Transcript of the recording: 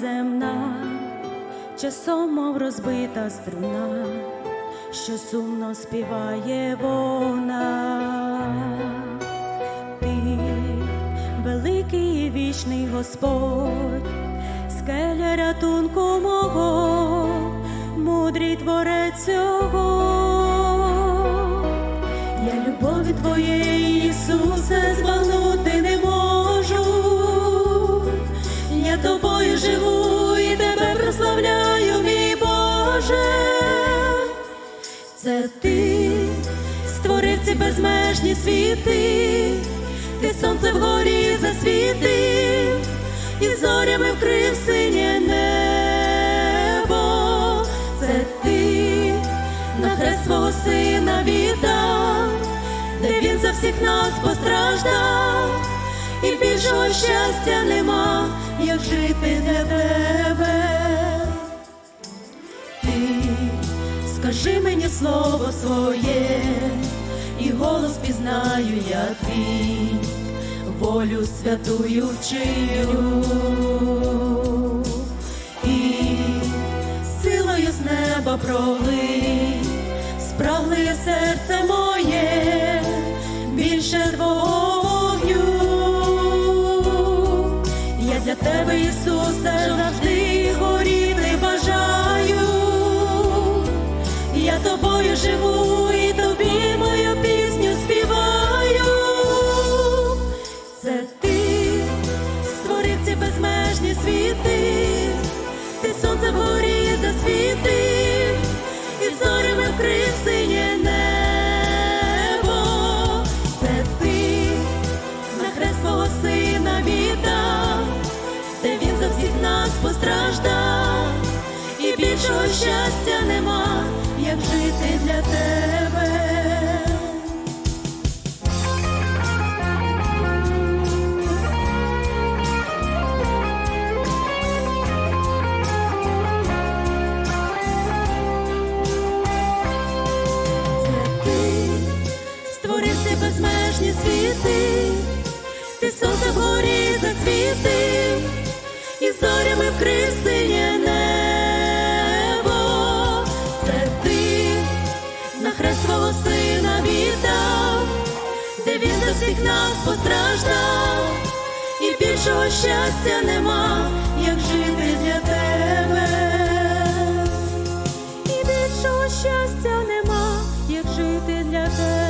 земна, часом мов розбита струна, що сумно співає вона. Ти великий і вічний Господь, скеля рятунку мого, мудрий творець цього. Я любові твоєї, Ісусе, збагнути не можу. Я тобою живу і тебе прославляю, мій Боже. Це ти створив ці безмежні світи, ти сонце вгорі засвітив, і зорями вкрив синє небо. Це ти на хрест свого сина віддав, де він за всіх нас постраждав, і більшого щастя нема, як жити скажи мені слово своє, і голос пізнаю я твій, волю святую вчиню. І силою з неба пролий, спрагле серце моє, більше твого вогню. Я для тебе, Ісусе, завжди Живу і тобі мою пісню співаю. Це ти створив ці безмежні світи, ти сонце вгорі засвітив, і зорями вкрив синє небо. Це ти на хрест сина віддав, де він за всіх нас постраждав, і більшого щастя нема, безмежні світи, ти сонце вгорі засвітив, і зорями вкрив синє небо. Це ти на хрест свого сина віддав, де він за всіх нас постраждав, і більшого щастя нема, як жити для тебе. І більшого щастя нема, як жити для тебе.